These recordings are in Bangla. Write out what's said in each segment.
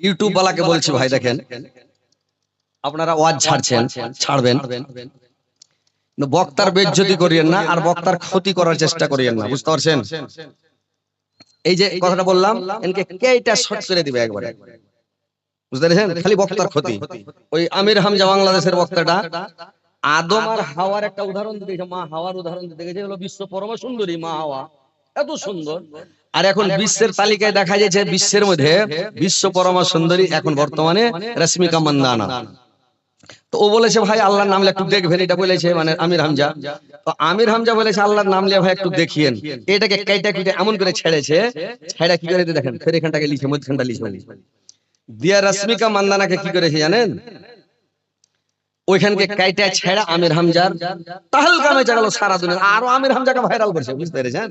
ইউটিউব বালাকে বলছি ভাই দেখেন আপনারা ওয়াজ ছাড়ছেন ছাড়বেন। বক্তার বেজ্জতি করিয়েন না আর বক্তার ক্ষতি করার চেষ্টা করিয়েন না বুঝতে পারছেন? এই যে কথাটা বললাম এনকে কেইটা শর্ট করে দিবে একবারে? বুঝতে পেরেছেন? খালি বক্তার ক্ষতি। ওই আমির হামজা বাংলাদেশের বক্তাটা আদম আর হাওয়ার একটা উদাহরণ দিতে মা হাওয়ার উদাহরণ দিতে গেছে হলো বিশ্ব পরমা সুন্দরী মা হাওয়া। এত সুন্দর। আর এখন বিশ্বের তালিকায় দেখা যাচ্ছে বিশ্বের মধ্যে বিশ্ব পরমা সুন্দরী এখন বর্তমানে রশ্মিকা মন্দানা তো ও বলেছে ভাই আল্লাহর নাম একটু দেখবেন এটা বলেছে মানে আমির হামজা। তো আমির হামজা বলেছে আল্লাহর নাম লিয়ে ভাই একটু দেখিয়েন। এটাকে কেটে কেটে এমন করে ছেড়েছে ছেড়ে কি করে দেখেন ফের এখানটাকে লিখে মধ্যখানটা লিখে। দিয়া রশ্মিকা মান্দানাকে কি করেছে জানেন? ওইখানকে কাইটা ছেড়া আমির হামজার তাহল কামে চাগালো সারা দুনিয়া আরও আমির হামজাকে ভাইরাল করছে বুঝতে পেরেছেন?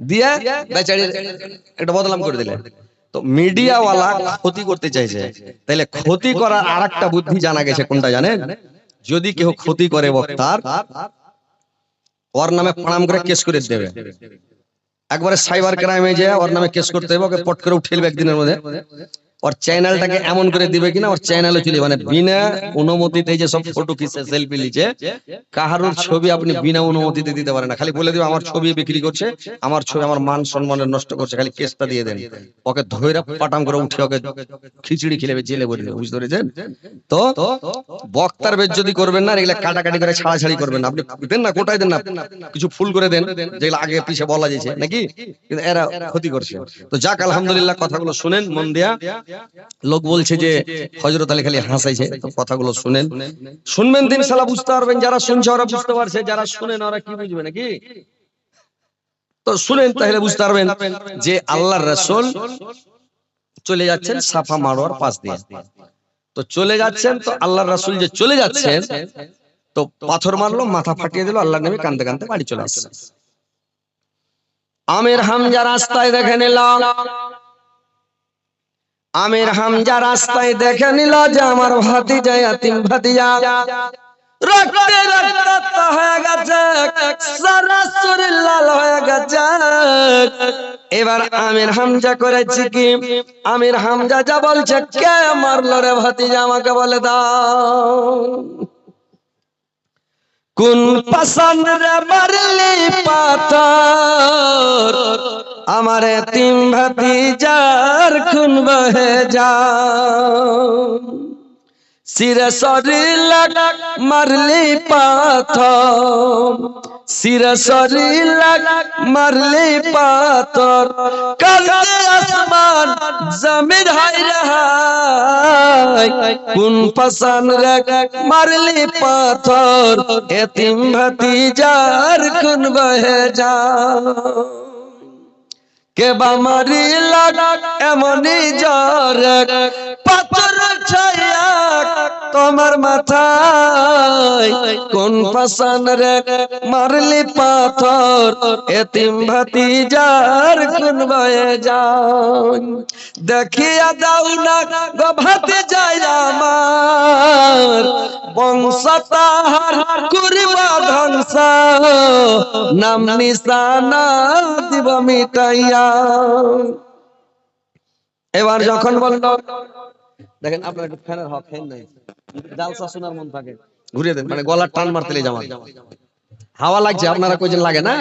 দিয়ে বেচারি একটা বদলাম করে দিলে। তো মিডিয়াওয়ালা ক্ষতি করতে চাইছে। তাহলে ক্ষতি করার আর একটা বুদ্ধি জানা গেছে কোনটা জানেন? যদি কেউ ক্ষতি করে বক্তার ওর নামে প্রণাম করে কেস করে দেবে। একবারে সাইবার ক্রাইমে যে ওর নামে কেস করতে হবে ওকে পট করে উঠেলবে একদিনের মধ্যে। ওর চ্যানেলটাকে এমন করে দিবে কিনা? ওর চ্যানেলে চলে। মানে বিনা অনুমতিতে যে সব ফটো খিচে সেলফি লিচে কাহারুর ছবি আপনি বিনা অনুমতিতে দিতে পারেন না। খালি বলে দিবে আমার ছবি বিক্রি করছে আমার ছবি আমার মান সম্মানের নষ্ট করছে খালি কেসটা দিয়ে দেন। ওকে ধৈরা পাটাম করে উঠে ওকে খিচুড়ি খেলেবে জেলে দেবে বুঝতে পেরেছেন? তো বক্তার বেজ্জতি করবেন না এগুলা কাটাকাটি করে ছাড়াছাড়ি করবেন না। আপনি দেন না কোটায় দেন না। কিছু ফুল করে দেন যেগুলো আগে পিছে বলা যাচ্ছে নাকি? কিন্তু এরা ক্ষতি করছে। তো যাক আলহামদুলিল্লাহ কথাগুলো শুনেন মন দিয়া। লোক বলছে যে হজরত আলী খালি হাসাইছে কথাগুলো শুনেন। শুনবেন দিন সালা, বুঝতে পারবেন, যারা শুনছে ওরা বুঝতে পারছে, যারা শুনেন ওরা কি বুঝবে নাকি? তো শুনেন তাহলে বুঝতে পারবেন যে আল্লাহর রাসূল চলে যাচ্ছেন সাফা মারোয়ার পাশ দিয়ে। তো চলে যাচ্ছেন, তো আল্লাহর রাসূল যে চলে যাচ্ছেন, তো পাথর মারলো, মাথা ফাটিয়ে দিল, আল্লাহর নবী কান্দতে কান্দতে বাড়ি চলে আসছে। আমির হামজা রাস্তায় দেখে নিলাম আমির হামজা রাস্তায় দেখে নিল যে আমার গেছে, সারা শরীর লাল হয়ে গেছে। এবার আমির হামজা করেছি কি? আমির হামজা যা বলছে, কে মারলো রে ভাতিজা আমাকে বলে দাও। কোন পাসান রে মারলি পাথর? আমার তিন ভাতি যার খুন বহে যা সিরে শরীর লাগ মারলি পাথর। সিরে শরীর লাগ, মারলি পাথর। কালকে আসমান জমির হাই রহাই কোন পাসান রাগ মারলি পাথর? এতিম ভাতিজার কোন বহে যা কে বা মারি লাগ এমনই জ্বর পাথর ছায়া তোমার মাথায় কোন পাশান রে? মারলি পাথর, এতিম ভাতি যার কোন বয়ে যান। দেখিয়া দাও না গো ভাতি যায় আমার, বংশ তাহার করিবা ধ্বংস। নাম নিশানা দিব মিটাইয়া। এবার যখন বলল দেখেন আপনার একটু ফ্যানের হক ফ্যান নাই। জালসা শোনার মন থাকে। ঘুরিয়ে দেন মানে গলার টান মারতে লেগে জামা হাওয়া লাগছে আপনারা কইছেন লাগে না?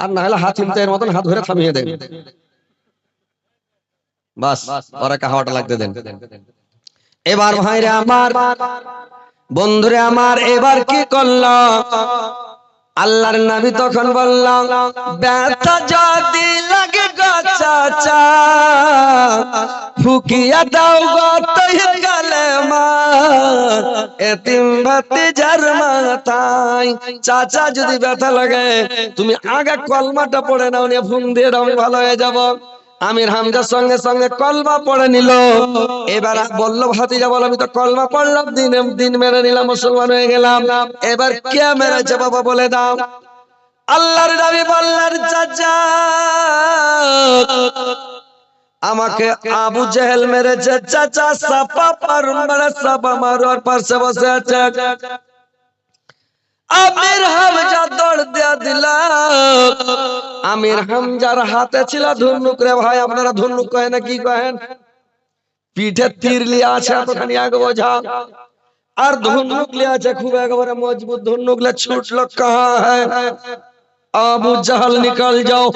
আর না হলে হাত হিমতে এর মতন হাত ধরে থামিয়ে দেন। বাস ওর ওরা হাওয়াটা লাগতে দেন। এবার ভাইরে আমার বন্ধুরে আমার এবার কি করলাম আল্লাহর নবী তখন বললাম, ব্যথা যদি লাগে গো চাচা, ফুকিয়া দাও গো তৈ গালে মার এতিম মাথায়। চাচা, যদি ব্যথা লাগে, তুমি আগে কলমাটা পড়ে নাও, নিয়ে ফোন দিয়ে দাও ভালো হয়ে যাব। আমির হামজার সঙ্গে সঙ্গে কলমা পড়ে নিল। এবার বলল, ভাতিজা, বলো, আমি তো কলমা পড়লাম, দিন দিন মেরে নিলাম, মুসলমান হয়ে গেলাম। এবার কে মেরেছে বাবা বলে দাও? আল্লাহর দাবি বললেন চাচা। আমাকে আবু জেহেল মেরেছে, চাচা, সাপা পারুন মারা, সাপা মারো আর পাশে বসে আছে। আমির হামজা দৌড় দিয়া দিল আমির হামজার হাতে ছিল ধুনুক রে ভাই আপনারা ধুনুক কহেন না কি কহেন পিঠে তীর লিয়ে আছে এতখানি আগে বোঝা আর ধুনুক লিয়ে আছে খুব একেবারে মজবুত ধুনুক লিয়ে ছুটলো কাহা হ্যাঁ अबू जहल निकल जाओ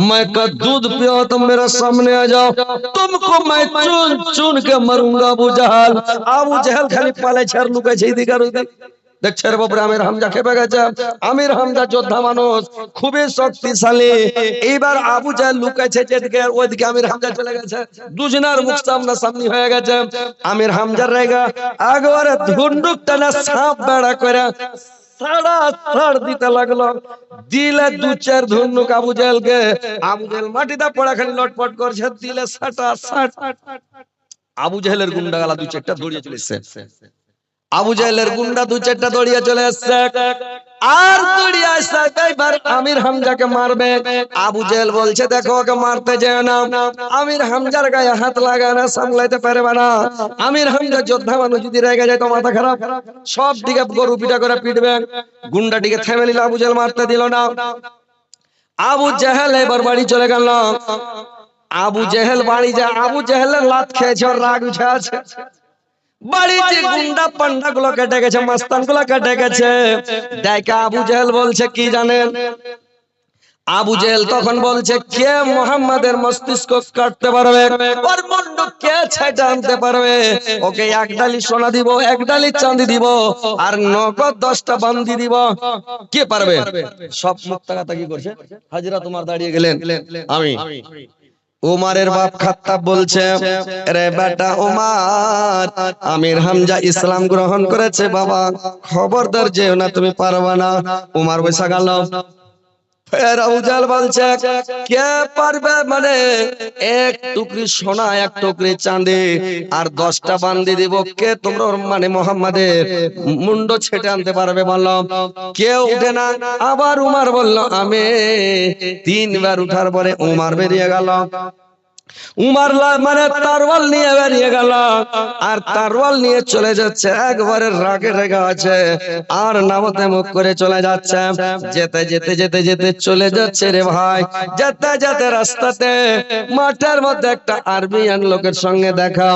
मैं का दूध पियो तुम मेरे सामने आ जाओ तुमको मैं चुन चुन के मरूंगा अबू जहल अबू जहल खाली পালে ছাড় লুকাই সেই দিকে আর ওদিকে দেখছে রে বাবুরা আমির হামজা খেপে গেছে। আমির হামজা যোদ্ধা মানুষ, খুবই শক্তিশালী। এইবার আবু জাহেল লুকাইছে যেদিকে, ওইদিকে আমির হামজা চলে গেছে। দুজনের মুখ সামনা সামনি হয়ে গেছে। আমির হামজার রেগা একবারে ধুন্ডুক টানা সাপ বেড়া করে সাড়া সাড় দিতে লাগল। দিলে দু চার ধুনুক আবু জেলকে আবু জেল মাটিতে পড়া খালি লটপট করছে, দিলে সাটা সাট আবু জেহেলের গুন্ডাগালা দু চারটা দৌড়িয়ে চলে এসছে। আবু জেহেলের গুন্ডা দু চারটা দড়িয়া চলে আসছে। আর দৌড়িয়ে আসছে এবার আমির হামজাকে মারবে। আবু জেহেল বলছে, দেখো, ওকে মারতে যেও না। আমির হামজার গায়ে হাত লাগায় না সামলাইতে পারবে না। আমির হামজা যোদ্ধা মানুষ, যদি রেগে যায় তো মাথা খারাপ। সব দিকে গরু পিটা করে পিটবে। গুন্ডাটিকে থেমে নিল, আবু জেহেল মারতে দিল না। আবু জেহেল এবার বাড়ি চলে গেল। আবু জেহেল বাড়ি যায়, আবু জেহেলের লাত খেয়েছে, ওর রাগ উঠে আছে। বাড়িতে গুন্ডা পান্ডা গুলো কেটে গেছে মাস্তানগুলো কেটে গেছে। ডাইকা আবু জেহেল বলছে কি জানেন? আবু জেহেল তখন বলছে কে মোহাম্মদের মস্তিষ্ক কাটতে পারবে? ওর মুন্ড কে ছেটে আনতে পারবে? ওকে এক ডালি সোনা দিব এক ডালি চাঁদি দিব আর নগদ দশটা বান্দি দিব। কে পারবে? সব মুক্তা কথা কি করছে? হাজিরা তোমার দাঁড়িয়ে গেলেন। আমি। উমারের বাপ খাত্তাব বলছে রে বেটা উমার, আমির হামজা ইসলাম গ্রহণ করেছে বাবা। খবরদার যেও না, তুমি পারবা না। উমার বৈশা গেল। কে মানে এক আর দশটা দিব। কে মানে মোহাম্মদের মুন্ড ছেটে আনতে পারবে বললাম কেউ উঠে না। আবার উমার বলল, আমি তিনবার উঠার পরে উমার বেরিয়ে গেল। উমার মানে তারওয়াল নিয়ে বেরিয়ে গেল। আর তারওয়াল নিয়ে চলে যাচ্ছে, একবারে রাগে রেগে আছে। আর নামতে মুখ করে চলে যাচ্ছে। যেতে যেতে যেতে যেতে চলে যাচ্ছে রে ভাই। যেতে যেতে রাস্তাতে মাঠের মধ্যে একটা আরবিয়ান লোকের সঙ্গে দেখা।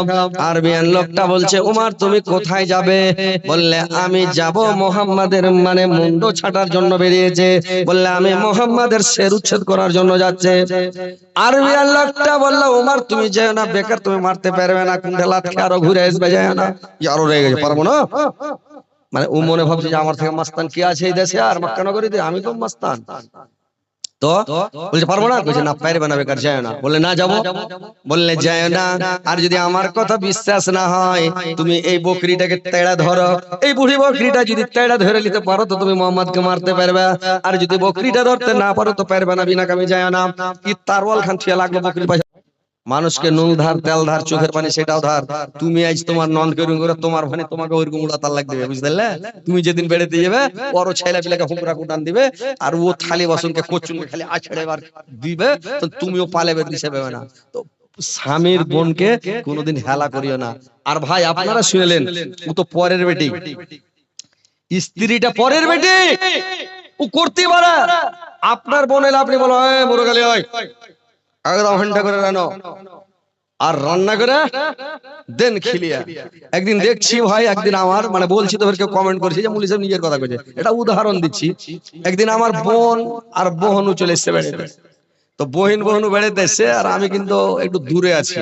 আরবিয়ান লোকটা বলছে, উমার, তুমি কোথায় যাবে? বললে, আমি যাব মোহাম্মদের মানে মুন্ড ছাটার জন্য বেরিয়েছে। বললে, আমি মোহাম্মদের শের উচ্ছেদ করার জন্য যাচ্ছে। আরবিয়ান লোকটা বলল উমার, তুমি যেও না, বেকার তুমি মারতে পারবে না কুন্ডে লাত খেয়ে আরও ঘুরে আসবে যায় না। ই আরও রয়ে গেছে, পারব না? মানে ও মনে ভাবছে যে আমার থেকে মাস্তান কি আছে এই দেশে আর মক্কা নগরীতে? আমি তো মাস্তান। তো বলছে, পারব না? বলছে, না, পারবে না, বেকার যায় না। বললে, না, যাব। বললে যায় না। আর যদি আমার কথা বিশ্বাস না হয়, তুমি এই বকরিটাকে তেড়া ধরো। এই বুড়ি বকরিটা যদি তেড়া ধরে নিতে পারো, তো তুমি মোহাম্মদকে মারতে পারবে। আর যদি বকরিটা ধরতে না পারো, তো পারবে না, বিনা কামে যায় না। কি তারওয়াল খান ঠিয়া লাগল বকরির পাশে? মানুষকে নুন ধার তেল ধার চোখের পানি সেটাও ধার। তুমি আজ তোমার নন করুন করে তোমার ভানে তোমাকে ওইরকম উড়া তার লাগবে বুঝতে পারলে তুমি যেদিন বেড়েতে যাবে বড় ছেলে পিলাকে হুমরা কুটান দিবে আর ও থালি বাসনকে কচুনকে খালি আছড়ে এবার দিবে তো তুমিও পালেবে দিছে পাবে না। তো স্বামীর বোনকে কোনোদিন হেলা করিও না। আর ভাই আপনারা শুনলেন ও তো পরের বেটি। স্ত্রীটা পরের বেটি। ও করতে পারে। আপনার বোন এলে আপনি বলো "এই মুরগালি হয় আর রান্না করে দেন একদিন দেখছি ভাই, একদিন আমার মানে বলছি কেউ কমেন্ট করেছে, যে নিজের কথা এটা উদাহরণ দিচ্ছি। একদিন আমার বোন আর বোহনু চলে এসছে বেড়াতে। তো বহিন বহনু বেড়াতে এসছে, আর আমি কিন্তু একটু দূরে আছি।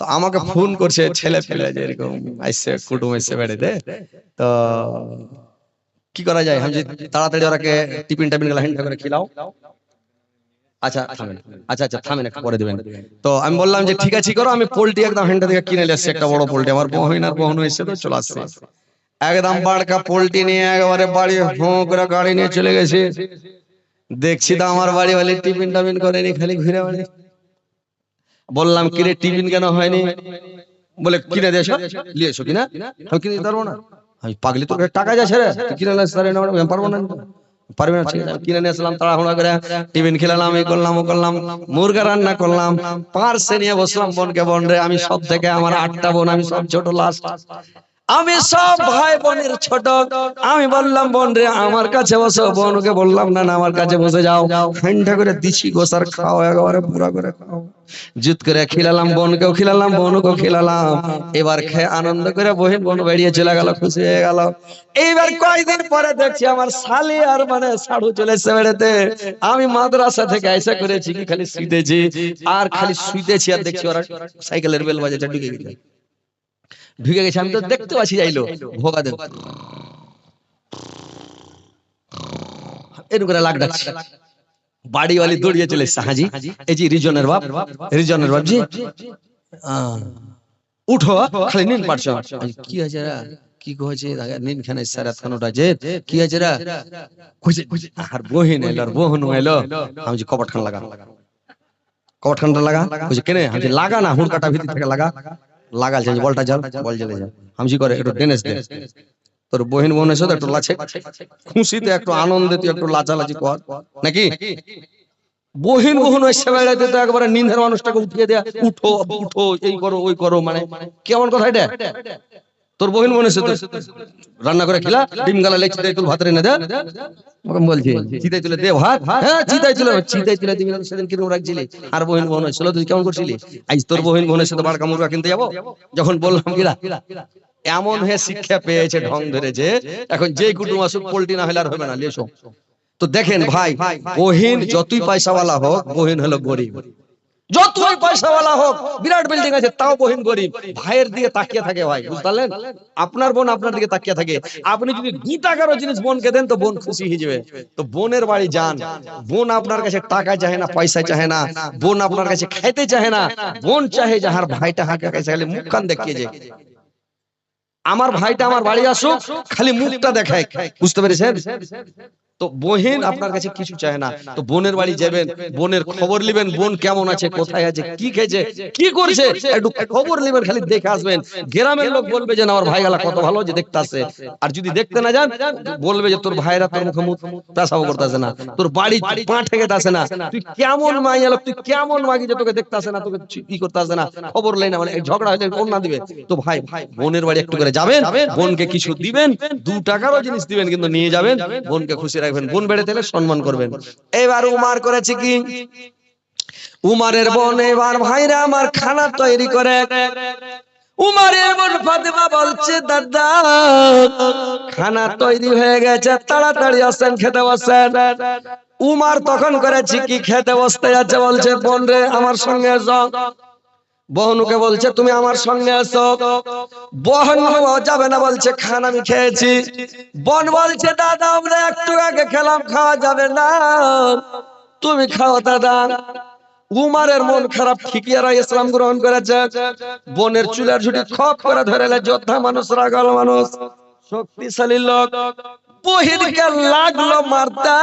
তো আমাকে ফোন করছে, ছেলে ফেলে যে এরকম আইসে, কুটুম এসছে বেড়াতে। তো কি করা যায়? তাড়াতাড়ি ওরাকে টিফিন টাফিনগুলো হ্যান্ড করে খিলাও। আচ্ছা থামেন আচ্ছা আচ্ছা থামেন একটু পরে দিবেন। তো আমি বললাম যে ঠিক আছে করো আমি পোল্ট্রি একদম থেকে কিনে একটা বড় পোল্ট্রি আমার বহিন আর বহন এসে তো চলে আসছে। একদম বাড়কা পোল্ট্রি নিয়ে একেবারে বাড়ি হো করে গাড়ি নিয়ে চলে গেছে। দেখছি তো আমার বাড়ি বলে টিফিন টাফিন করেনি খালি ঘুরে বেড়ে বললাম কিরে টিফিন কেন হয়নি? বলে কিনে দিয়ে এসো নিয়ে এসো কিনা? কিনে দিতে পারব না। আমি পাগলি তোর টাকা যাচ্ছে রে কিনে না পারব না। পারবি না কিনে নিয়ে আসলাম, তাড়াহুড়া করে। টিফিন খেলালাম, এই করলাম, ও করলাম। মুরগা রান্না করলাম। পার্সে নিয়ে বসলাম বোনকে বোন রে আমি সব থেকে আমার আটটা বোন, আমি সব ছোট লাস্ট আমি সব ভাই বোনের ছোট। আমি বললাম বোন রে আমার কাছে বসো বোনকে বললাম না না আমার কাছে বসে যাও। ঠান্ডা করে দিছি গোসার খাও একেবারে পুরা করে খাও। জুত করে খিলালাম বোনকেও খিলালাম বোনকেও খিলালাম। এবার খেয়ে আনন্দ করে বহিন বোন বেরিয়ে চলে গেল খুশি হয়ে গেল। এইবার কয়েকদিন পরে দেখছি আমার শালি আর মানে সাড়ু চলে এসে বেড়াতে। আমি মাদ্রাসা থেকে আইসা করেছি কি খালি শুইতেছি। আর খালি শুইতেছি আর দেখছি ওরা সাইকেলের বেল বাজাটা ঢুকে গেছে। ঢুকে গেছে আমি তো দেখতে পাচ্ছি যাইলো। ভোগা দেব এরকম করে লাগ ডাকছে। বাড়িওয়ালি দৌড়িয়ে চলে এসছে হাজি এই যে রিজনের বাপ রিজনের বাপ জি উঠো খালি নিন পারছ কি হয়েছে রা? কি কইছে নিন খানে সারাত খান ওটা যে কি হয়েছে রা? কইছে আর বহিন এলো আর বহন এলো। আমি যে কপাট খান লাগা? কপাট খানটা লাগা? কইছে কেনে? আমি লাগা না হুড়কাটা ভিতর থেকে লাগা। লাগাল যে বলটা জাল বল জ্বলে যায় হামজি করে একটু টেনেস দে। তোর বহিন বোন এসে একটু লাছে। খুশিতে একটু আনন্দে তুই একটু লাচালাচি কর। নাকি? বহিন বহন এসে বেড়াইতে তো একবারে নিন্দের মানুষটাকে উঠিয়ে দেয়া উঠো উঠো এই করো ওই করো মানে কেমন কথা এটা? তোর বহিন এসে তো রান্না করে খেলা, ডিম গালা লেগ চিতাই তুল ভাত রেনে দে। ওরকম বলছি চিতাই তুলে দে, ভাত হ্যাঁ চিতাই তুলে চিতাই তুলে দিবি সেদিন কীরকম রাখছিলি আর বহিন বোন এসেছিল তুই কেমন করছিলি? আজ তোর বহিন বোনের সাথে বাড়কা মুরগা কিনতে যাব? যখন বললাম কিরা এমন হয়ে শিক্ষা পেয়েছে ঢং ধরেছে, এখন যে কুটুম আসুক, পোল্ট্রি না হলে আর হবে না লেসো তো দেখেন ভাই বহিন যতই পয়সাওয়ালা হোক বহিন হলো গরিব। যতই পয়সাওয়ালা হোক বিরাট বিল্ডিং আছে তাও বহিন গরিব। ভাইয়ের দিকে তাকিয়ে থাকে ভাই বুঝতে আপনার বোন আপনার দিকে তাকিয়ে থাকে। আপনি যদি দু টাকারও জিনিস বোনকে দেন তো বোন খুশি হয়ে যাবে। তো বোনের বাড়ি যান। বোন আপনার কাছে টাকা চাহে না পয়সা চাহে না। বোন আপনার কাছে খাইতে চাহে না। বোন চাহে যাহার ভাইটা হাঁকে কাছে খালি মুখ কান দেখিয়ে যায়। আমার ভাইটা আমার বাড়ি আসুক খালি মুখটা দেখায়। বুঝতে পেরেছেন? তো বহিন আপনার কাছে কিছু চায় না। তো বোনের বাড়ি যাবেন বোনের খবর নেবেন বোন কেমন আছে কোথায় আছে কি খেয়েছে কি করছে একটু খবর নেবেন খালি দেখে আসবেন। গ্রামের লোক বলবে যে না আমার ভাই গালা কত ভালো যে দেখতে আসে। আর যদি দেখতে না যান বলবে যে তোর ভাইরা তোর মুখে মুখ পেশাও করতে আসে না। তোর বাড়ি পা ঠেকে আসে না। তুই কেমন মাই এলো তুই কেমন মাগি যে তোকে দেখতে আসে না তোকে কি করতে আসে না। খবর লাই না। মানে ঝগড়া হলে কোন না দিবে। তো ভাই ভাই বোনের বাড়ি একটু করে যাবেন বোনকে কিছু দিবেন দু টাকারও জিনিস দিবেন কিন্তু নিয়ে যাবেন বোনকে খুশি রাখবেন, বোন বেড়ে দিলে সম্মান করবেন। এবার উমার করেছে কি? উমারের বোন এবার ভাইরা আমার খানা তৈরি করে। উমারের বোন ফাতেমা বলছে, দাদা, খানা তৈরি হয়ে গেছে, তাড়াতাড়ি আসেন, খেতে বসেন। উমার তখন করেছি কি, খেতে বসতে যাচ্ছে, বলছে, বোন রে, আমার সঙ্গে এসো। বহনুকে বলছে, তুমি আমার সঙ্গে আসো বহন যাবে না, বলছে, খান, আমি খেয়েছি। বন বলছে, দাদা, আমরা একটু আগে খেলাম, খাওয়া যাবে না। তুমি খাও, দাদা। উমারের মন খারাপ ঠিকিয়ারা ইসলাম গ্রহণ করেছে। বনের চুলের ঝুটি খপ করে ধরেলে, যোদ্ধা মানুষ, রাগাল মানুষ, শক্তিশালী লোক। বহিরকে লাগল মারতে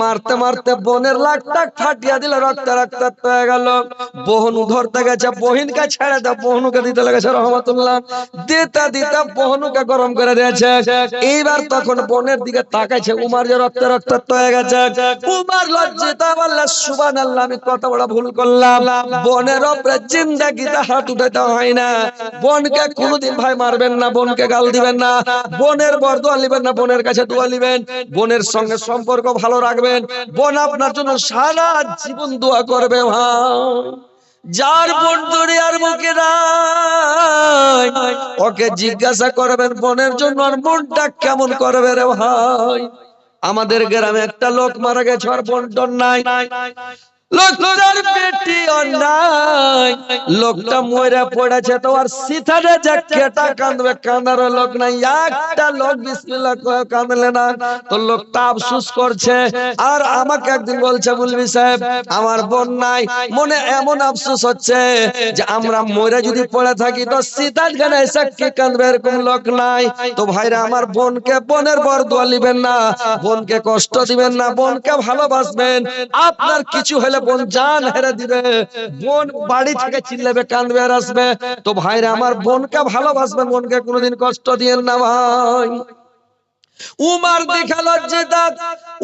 মারতে মারতে বোনের লাখটা ফাটিয়া দিল, রক্ত রক্ত হয়ে গেল। বহনু ধরতে গেছে বহিনকে ছেড়ে দে বহনুকে দিতে লেগেছে রহমতুল্লাহ। দিতে দিতে বহনুকে গরম করে দিয়েছে। এইবার তখন বোনের দিকে তাকাইছে, উমার যে রক্ত রক্ত হয়ে গেছে। উমার লজ্জিত বললে সুবান আল্লাহ আমি কত বড় ভুল করলাম। বোনের ওপরে জিন্দাগিতে হাত উঠাতে হয় না। বোনকে কোনোদিন ভাই মারবেন না, বোনকে গাল দিবেন না। বোনের বরদোয়া নিবেন না বোনের কাছে দোয়া নিবেন, বোনের সঙ্গে সম্পর্ক ভালো রাখবেন। বোন আপনার জন্য সারা জীবন দোয়া করবে যার বোন দুনিয়ার মুখে নাই, ওকে জিজ্ঞাসা করবেন, বোনের জন্য আর বোনটা কেমন করবে রে, ভাই? আমাদের গ্রামে একটা লোক মারা গেছে, আর বোন টন নাই। আর লোক নাই। তো আমাকে একদিন বলছে বলবি সাহেব, আমার বোন নাই। মনে এমন আফসোস হচ্ছে যে আমরা মরে যদি পড়ে থাকি তো সিথার কে এরকম লোক নাই। তো ভাইরা, আমার বোনকে বোনের বর দোয়া নিবেন না। বোনকে কষ্ট দিবেন না। বোনকে ভালোবাসবেন। আপনার কিছু হলে বোন জান হেরে দিবে। বোন বাড়ি থেকে চিল্লাবে কান্দবে আর আসবে। তো ভাইরা, আমার বোনকে ভালোবাসবেন, বোনকে কোনোদিন কষ্ট দিয়েন না ভাই। উমার দেখা লজ্জিত।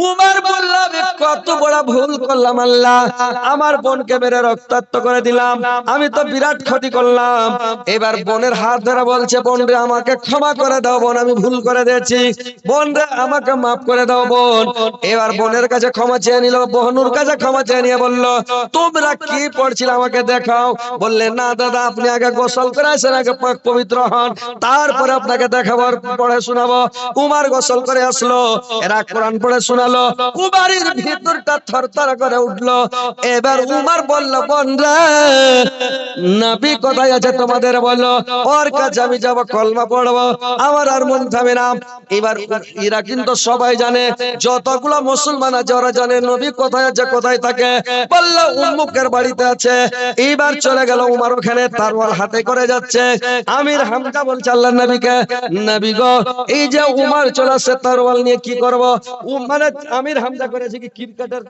উমার বললাম কত বড় ভুল করলাম আল্লাহ। আমার বোনকে মেরে রক্তাক্ত করে দিলাম। আমি তো বিরাট ক্ষতি করলাম। এবার বোনের হাত ধরে বলছে বোন রে আমাকে ক্ষমা করে দাও, বোন, আমি ভুল করে দিয়েছি। বোন রে আমাকে মাফ করে দাও, বোন। এবার বোনের কাছে ক্ষমা চেয়ে নিল। বোনুর কাছে ক্ষমা চেয়ে নিয়ে বলল, তোমরা কি পড়ছিলে আমাকে দেখাও? বললে, না দাদা, আপনি আগে গোসল করে আসেন আগে পাক পবিত্র হন। তারপরে আপনাকে দেখাবার পড়ে শোনাবো উমার গোসল করে আসলো, এরা কোরআন পড়ে শোনালো উমারের ভিতরটা থরথর করে উঠল। এবার উমার বলল বন্ধা নবী কোথায় আছে তোমাদের বলো, ওর কাছে আমি যাব, কলমা পড়ব, আমার আর মন থামে না। এবার এরা কিন্তু সবাই জানে, যতগুলো মুসলমান আছে, ওরা জানে, নবী কোথায় আছে, কোথায় থাকে? বলল, উম্মুকের বাড়িতে আছে। এইবার চলে গেল উমার ওখানে তারওয়াল হাতে করে যাচ্ছে। আমির হামজা বলছে আল্লাহ নবীকে, নবী গো, এই যে উমার চলে আসছে তারওয়াল নিয়ে কি করব? মানে আমির হামজা করেছে কি ক্রিকেটের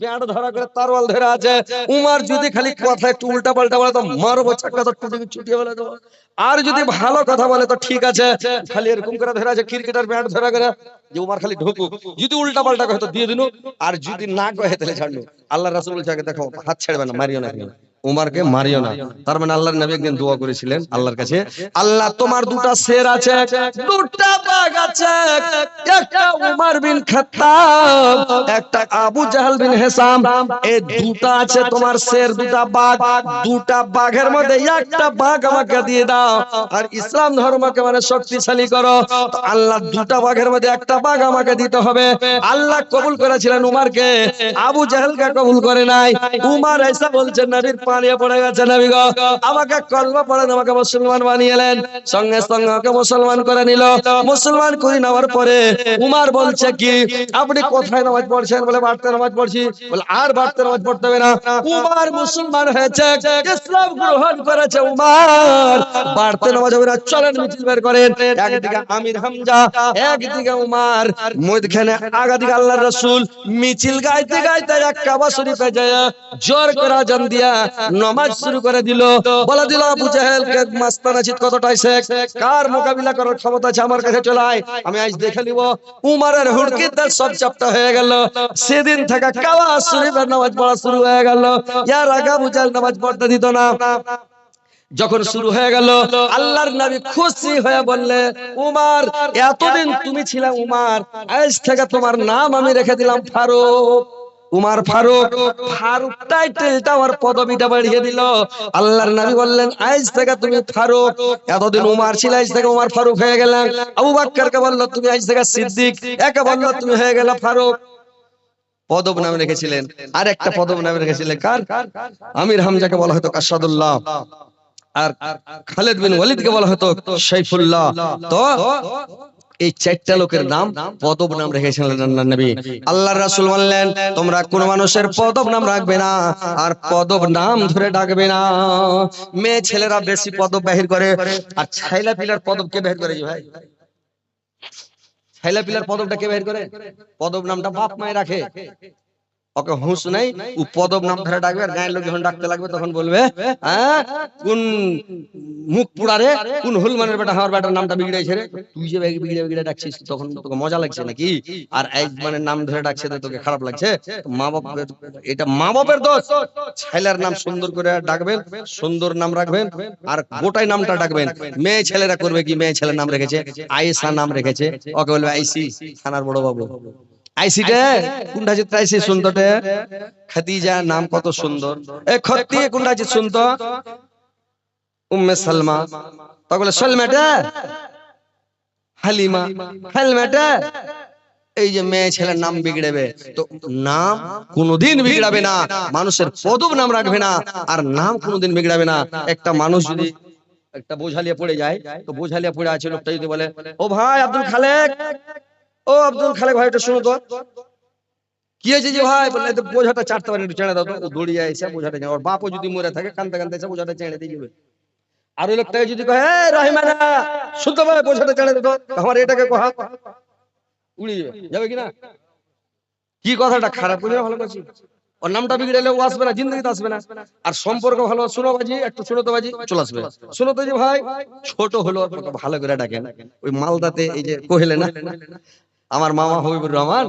ব্যাট ধরা করে তারওয়াল ধরে আছে। উমার যদি খালি কথা একটু উল্টা পাল্টা বলে তো মারবো চাকা তো টুটি ছুটিয়ে বলে দেবো। আর যদি ভালো কথা বলে তো ঠিক আছে। খালি এরকম করে ধরে আছে ক্রিকেটের ব্যাট ধরা করে যে উমার খালি ঢুকুক। যদি উল্টা পাল্টা তো দিয়ে দিনু। আর যদি না কহে তাহলে ছাড়লো আল্লাহ রাসূল বলছে, আগে দেখো হাত ছাড়বে না, মারিও না। উমারকে মারিও না। তার মানে আল্লাহর নবী একদিন দোয়া করেছিলেন আল্লাহর কাছে। আল্লাহ তোমার দুটা শের আছে দুটা বাঘ আছে একটা উমার বিন খাত্তাব একটা আবু জাহাল বিন হেসাম। এই দুটা আছে তোমার শের দুটা বাঘ। দুটা বাঘের মধ্যে একটা বাঘ আমাকে দিয়ে দাও। আর ইসলাম ধর্মকে মানে শক্তিশালী করো। তো আল্লাহ দুটা বাঘের মধ্যে একটা বাঘ আমাকে দিতে হবে। আল্লাহ কবুল করেছিলেন উমারকে। আবু জাহেলকে কবুল করে নাই। উমার এসে বলছেন নবীর পানিয়ে পড়ে গেছে নবী গো। আমাকে কলমা পড়েন আমাকে মুসলমান বানিয়েলেন সঙ্গে সঙ্গে ওকে মুসলমান করে নিল। মুসলমান করে নেওয়ার পরে উমার বলছে কি, আপনি কোথায় নামাজ পড়ছেন? বলে, বাড়তে নামাজ পড়ছি। বলে, আর বাড়তে নামাজ পড়তে হবে না। উমার মুসলমান হয়েছে, ইসলাম গ্রহণ করেছে উমার। বাড়তে নামাজ হবে না, চলেন মিছিল বের করেন। একদিকে আমির হামজা, একদিকে উমার। মধ্যখানে আগা দিকে আল্লাহ রসুল। মিছিল গাইতে গাইতে এক কাবা শরীফে যায়, জোর করে আজান দিয়া নামাজ শুরু করে দিল। বলে দিল, আবু জাহেল কে মাস্তানা চিত কতটাই শেখ? কার মোকাবিলা করার ক্ষমতা আছে আমার কাছে? চলাই আমি আজ দেখে নিব, উমারের হুড়কিদার সব চাপটা হয়ে গেল। সেদিন থেকে কাবা শরীফের নামাজ পড়া শুরু হয়ে গেল। ইয়ার আগে আবু জাহেল নামাজ পড়তে দিত না। যখন শুরু হয়ে গেল, আল্লাহর নবী খুশি হয়ে বললে, উমার, এতদিন তুমি ছিলে উমার, আজ থেকে তোমার নাম আমি রেখে দিলাম ফারুক। উমার ফারুক ফারুক টাইটেলটা আমার পদবিটা বাড়িয়ে দিল। আল্লাহর নবী বললেন আজ থেকে তুমি ফারুক। এতদিন উমার ছিল আজ থেকে উমার ফারুক হয়ে গেলেন। আবু বাক্কারকে বলল, তুমি আজ থেকে সিদ্দিক। একে বলল, তুমি হয়ে গেলে ফারুক। পদব নামে রেখেছিলেন। আর একটা পদব নামে রেখেছিলেন কার? আমির হামজাকে বলা হয়তো কাসাদুল্লাহ আর খালেদ বিন ওয়ালিদকে বলা হতো সাইফুল্লাহ। তো এই চারটা লোকের নাম পদব নাম রেখেছিলেন আল্লাহ রাসূল বললেন, তোমরা কোন মানুষের পদব নাম রাখবে না আর পদব নাম ধরে ডাকবে না। মেয়ে ছেলেরা বেশি পদব বাহির করে। আর ছাইলা পিলার পদব কে বাহির করে ভাই? ছাইলা পিলার পদবটা কে বাহির করে? পদব নামটা বাপ মায় রাখে। ওকে হুঁশ নাই ও পদব নাম ধরে ডাকবে আর গায়ের লোক যখন ডাকতে লাগবে তখন বলবে হ্যাঁ কোন মুখ পুড়ারে কোন হুলমানের বেটা আমার বেটার নামটা বিগড়েছে রে? তুই যে বিগড়ে বিগড়ে ডাকছিস তখন তোকে মজা লাগছে নাকি? আর এক মানে নাম ধরে ডাকছে তো তোকে খারাপ লাগছে? মা বাপ এটা মা বাপের দোষ। ছেলের নাম সুন্দর করে ডাকবেন সুন্দর নাম রাখবেন আর গোটাই নামটা ডাকবেন। মেয়ে ছেলেরা করবে কি? মেয়ে ছেলের নাম রেখেছে আয়েশা নাম রেখেছে। ওকে বলবে আইসি থানার বড় বাবু। নাম হেলমেটা এই যে মেয়ে ছেলের নাম বিগড়েবে, তো নাম কোনোদিন বিগড়াবে না। মানুষের পদব নাম রাখবে না, আর নাম কোনোদিন বিগড়াবে না। একটা মানুষ যদি একটা বোঝালিয়া পড়ে যায়, তো বোঝালিয়া পড়ে আছে লোকটা যদি বলে, ও ভাই আব্দুল খালেক ও আব্দুল খালেক ভাই এটা শুনো তো। কি হয়েছে যে ভাই? বললে তো বোঝাটা চাটতে পারে একটু চেড়ে দাও তো। দৌড়িয়ে এসে বোঝাটা ওর বাপও যদি মরে থাকে, কানতে কানতে এসে বোঝাটা চেড়ে দিয়ে যাবে আর ওই লোকটাকে যদি "এই রহিমানা শুনতে পাবে বোঝাটা চেড়ে দিত আমার এটাকে কহা উড়িয়ে যাবে যাবে কিনা কি কথাটা? খারাপ করে ভালো করছি ওর নামটা বিগড়েলে ও আসবে না, জিন্দগিতে আসবে না। আর সম্পর্ক ভালো, শুনো বাজি, একটু শুনো তো বাজি, চলে আসবে। শুনো তো যে ভাই, ছোট হলো ভালো করে ডাকেন। ওই মালদাতে এই যে কহিলে না আমার মামা হবিবুর রহমান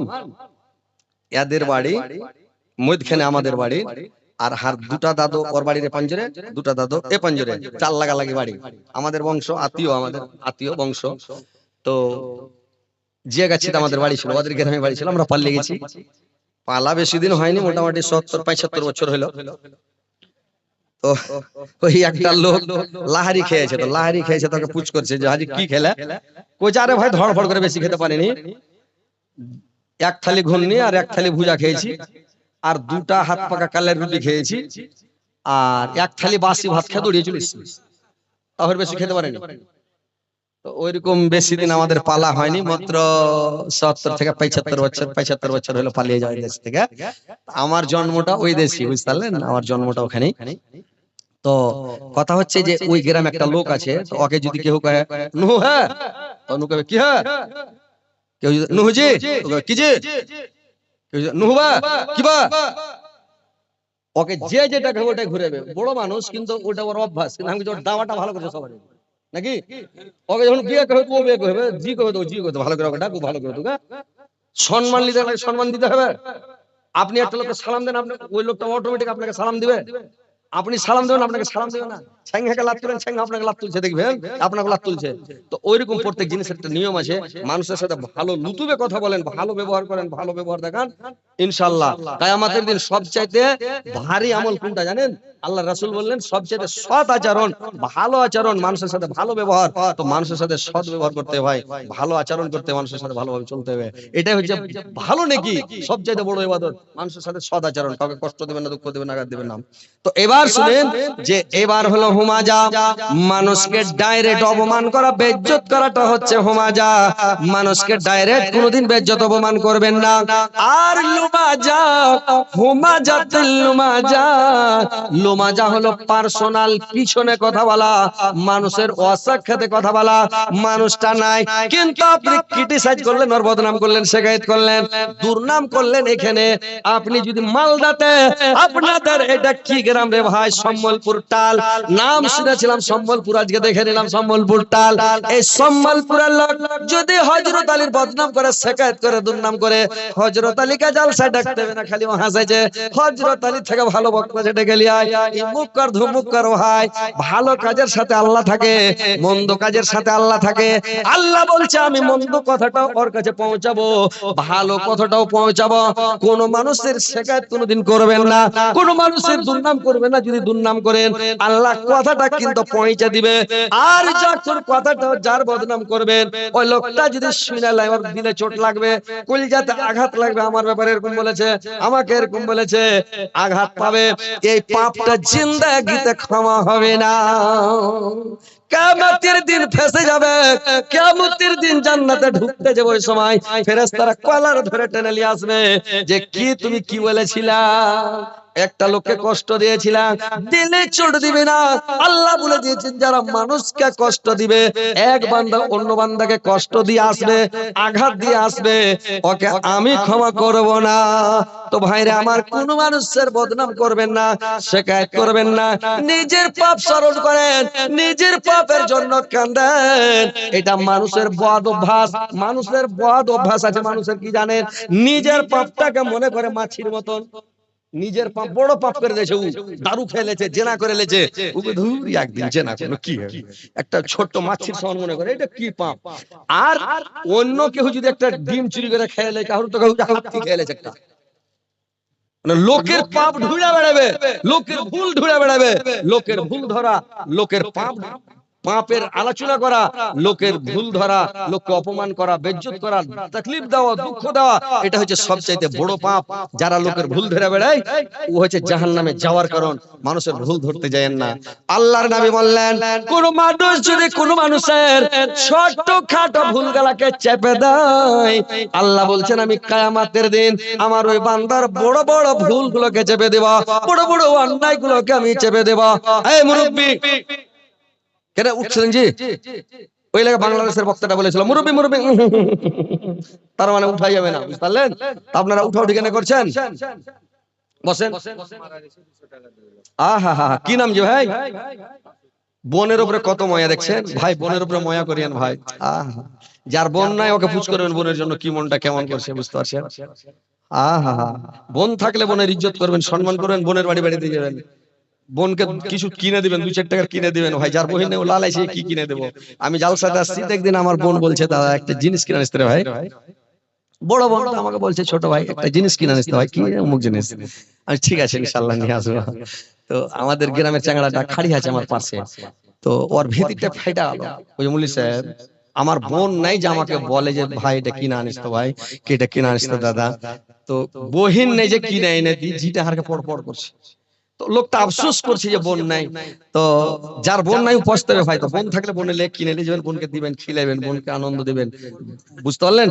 এদের বাড়ি মধ্যখানে আমাদের বাড়ি, আর হার দুটা দাদু ওর বাড়ির পাঞ্জরে দুটা দাদু এ পাঞ্জরে চাল লাগালাগি বাড়ি। আমাদের বংশ আত্মীয়, আমাদের আত্মীয় বংশ। তো যে গাছি আমাদের বাড়ি ছিল, ওদের গ্রামে বাড়ি ছিল, আমরা পাল্লে গেছি। পালা বেশি দিন হয়নি, মোটামুটি সত্তর পঁচাত্তর বছর হলো। তো ওই একটা লোক লাহারি খেয়েছে, তো লাহারি খেয়েছে, তোকে পুচ করছে যে, হাজি কি খেলে? আরে ভাই, ধড়ফড় করে বেশি খেতে পারিনি। এক থালি ঘুমনি আর এক থালি ভুজা খেয়েছি আর দুটা হাত পাকা কালের রুটি খেয়েছি। আর এক থালি বাসি ভাত খেয়ে দৌড়িয়ে চলে এসেছি তাহলে বেশি খেতে পারেনি। তো ওইরকম বেশি দিন আমাদের পালা হয়নি মাত্র সত্তর থেকে পঁচাত্তর বছর পঁচাত্তর বছর হলো পালিয়ে যাওয়া দেশ থেকে। আমার জন্মটা ওই দেশি বুঝতে পারলেন? আমার জন্মটা ওখানেই। তো কথা হচ্ছে যে ওই গ্রামে একটা লোক আছে ওকে যদি কেউ কহে নুহু হ্যাঁ? তো নু কবে কি হ্যাঁ? কেউ যদি নুহু জি কবে, কি ওকে যে যেটা খাবে ওটাই ঘুরেবে বড় মানুষ কিন্তু ওটা ওর অভ্যাস কিন্তু আমি দাওয়াটা ভালো সবাই নাকি? ওকে যখন বিয়ে করবে ও বিয়ে করবে জি করবে তো জি করবে ভালো করে ওকে ডাকু ভালো করে তোকে সম্মান নিতে হলে সম্মান দিতে হবে। আপনি একটা লোককে সালাম দেন আপনি ওই লোকটা অটোমেটিক আপনাকে সালাম দিবে। আপনি সালাম দেবেন আপনাকে সালাম দেবে না। ইনশাল্লাহ কায়ামাতের দিন সবচাইতে ভারী আমল কোনটা জানেন? আল্লাহ রাসূল বললেন, সবচাইতে সৎ আচরণ, ভালো আচরণ মানুষের সাথে ভালো ব্যবহার। তো মানুষের সাথে সৎ ব্যবহার করতে হয়, ভালো আচরণ করতে মানুষের সাথে ভালোভাবে চলতে হবে। এটাই হচ্ছে ভালো নাকি, সবচাইতে বড় ইবাদত, মানুষের সাথে সৎ আচরণ। কাউকে কষ্ট দেবেন না, দুঃখ দেবেন না, আঘাত দেবেন না। তো এবার শুনেন যে এবার হলো হুমাজা। মানুষকে ডাইরেক্ট অপমান করা, বেজ্জত করাটা হচ্ছে হুমাজা। মানুষকে ডাইরেক্ট কোনোদিন বেজ্জত অপমান করবেন না। আর লুমাজা, হুমাজা লুমাজা। লুমাজা হলো পার্সোনাল, পিছনে কথা বলা। মানুষের অসাক্ষাতে কথা বলা। মানুষটা নাই, কিন্তু আপনি ক্রিটিসাইজ করলেন, ওর বদনাম করলেন, শেখায়ত করলেন। দুর্নাম করলেন এখানে। আপনি যদি মালদাতে, আপনাদের এটা কি গ্রাম রে ভাই? সম্বলপুর টাল। নাম শুনেছিলাম সম্বলপুর আজকে দেখে নিলাম সম্বলপুর টাল। এই সম্বলপুরের লোক যদি হজরত আলীর বদনাম করে শেখায়ত করে দুর্নাম করে হজরত আলীকে জালসা ডাকতে হবে না খালি ও হাসাইছে হজরত আলী থেকে ভালো বক্তা যেটা গেলি আয় মুখ কর ধুমুক কর ভাই ভালো কাজের সাথে আল্লাহ থাকে মন্দ কাজের সাথে আল্লাহ থাকে আল্লাহ বলছে আমি মন্দ কথাটাও ওর কাছে পৌঁছাবো ভালো কথাটাও পৌঁছাবো কোন মানুষের শেখায়ত কোনোদিন করবেন না কোন মানুষের দুর্নাম করবেন না যদি দুর্নাম করেন আল্লাহ কথাটা কিন্তু পৌঁছে দিবে। আর যখন কথাটা যার বদনাম করবেন ওই লোকটা যদি শুনে লাই ওর দিলে চোট লাগবে, কলিজাতে আঘাত লাগবে আমার ব্যাপারে এরকম বলেছে, আমাকে এরকম বলেছে, আঘাত পাবে, এই পাপটা জিন্দাগিতে ক্ষমা হবে না। কিয়ামতের দিন ফেসে যাবে, কিয়ামতের দিন জান্নাতে ঢুকতে যাবে ওই সময়। ফেরেশতারা কলার ধরে টেনে নিয়ে আসবে, যে কি তুমি কি বলেছিলা? একটা লোককে কষ্ট দিয়েছিলাম দিলে চোট দিবে না। আল্লাহ বলে দিয়েছেন যারা মানুষকে কষ্ট দিবে এক বান্দা অন্য বান্দাকে কষ্ট দিয়ে আসবে আঘাত দিয়ে আসবে। ওকে আমি ক্ষমা করব না। তো ভাইরে আমার কোন মানুষের বদনাম করবেন না শেখায়ত করবেন না। নিজের পাপ স্মরণ করেন নিজের পাপের জন্য কান্দেন। এটা মানুষের বদ অভ্যাস মানুষের বদ অভ্যাস আছে মানুষের কি জানেন? নিজের পাপটাকে মনে করে মাছির মতন। নিজের পাপ, বড় পাপ করে দিয়েছে, ও দারু খেলেছে জেনা করে লেছে। ওকে ধুর, একদিন জেনা করল, কি একটা ছোট্ট মাছির সমান মনে করে, এটা কি পাপ? আর অন্য কেউ যদি একটা ডিম চুরি করে খেয়ে লে কারোর তো কেউ হাতি খেয়ে লেছে একটা। মানে লোকের পাপ ঢুড়ে বেড়াবে, লোকের ভুল ঢুড়ে বেড়াবে, লোকের ভুল ধরা, লোকের পাপ পাপের আলোচনা করা লোকের ভুল ধরা লোককে অপমান করা বেজ্জত করা তকলিফ দেওয়া দুঃখ দেওয়া এটা হচ্ছে সবচাইতে বড় পাপ। যারা লোকের ভুল ধরে বেড়ায় ও হচ্ছে জাহান নামে যাওয়ার কারণ মানুষের ভুল ধরতে যায় না। আল্লাহর নামে বললেন কোন মানুষ যদি কোন মানুষের ছোট্ট খাটো ভুল গালাকে চেপে দেয়। আল্লাহ বলছেন আমি কায়ামাতের দিন আমার ওই বান্দার বড় বড় ভুল গুলোকে চেপে দেব। বড় বড় অন্যায় গুলোকে আমি চেপে দেব। এই মুরব্বী কেন উঠছিলেন জি? ওই লাগে বাংলাদেশের বক্তাটা বলেছিল, মুরব্বী মুরব্বী তার মানে উঠাই যাবে না তা আপনারা উঠাও ঠিকানা করছেন? বসেন। আহা, হা হা, কি নাম জি ভাই? বোনের উপরে কত ময়া দেখছেন? ভাই, বোনের উপরে ময়া করিয়েন ভাই। আহ যার বোন নাই, ওকে পুজ করবেন বোনের জন্য, কি মনটা কেমন করছে, বুঝতে পারছেন? আহা বোন থাকলে বোনের ইজ্জত করবেন, সম্মান করবেন, বোনের বাড়ি, বাড়িতে যাবেন। বোনকে কিছু কিনে দিবেন দুই চার টাকার কিনে দিবেন। ভাই যার বহিনে ও লালাইছে কি কিনে দেবো? আমি জালসাতে আসছি একদিন আমার বোন বলছে দাদা একটা জিনিস কিনে আসতে ভাই। বড় বোন তো আমাকে বলছে ছোট ভাই একটা জিনিস কিনে আসতে ভাই। কি অমুক জিনিস? আমি ঠিক আছে ইনশাল্লাহ নিয়ে আসব। তো আমাদের গ্রামের চাংড়াটা খাড়ি আছে আমার পাশে। তো ওর ভেতিরটা ফাইটা গেল। ওই মুলি সাহেব আমার বোন নাই যে আমাকে বলে যে ভাই এটা কিনে আনিস তো ভাই কি এটা কিনে আনিস তো দাদা? তো বহিন নেই যে কিনে এনে দি জিটা হারকে পড় পড় করছে। লোকটা আফসোস করছে যে বোন নাই। তো যার বোন নাই পস্তাবে ভাই তো বোন থাকলে বোনে লেখ কিনে নিয়ে যাবেন বোনকে দিবেন খিলাবেন বোনকে আনন্দ দিবেন বুঝতে পারলেন?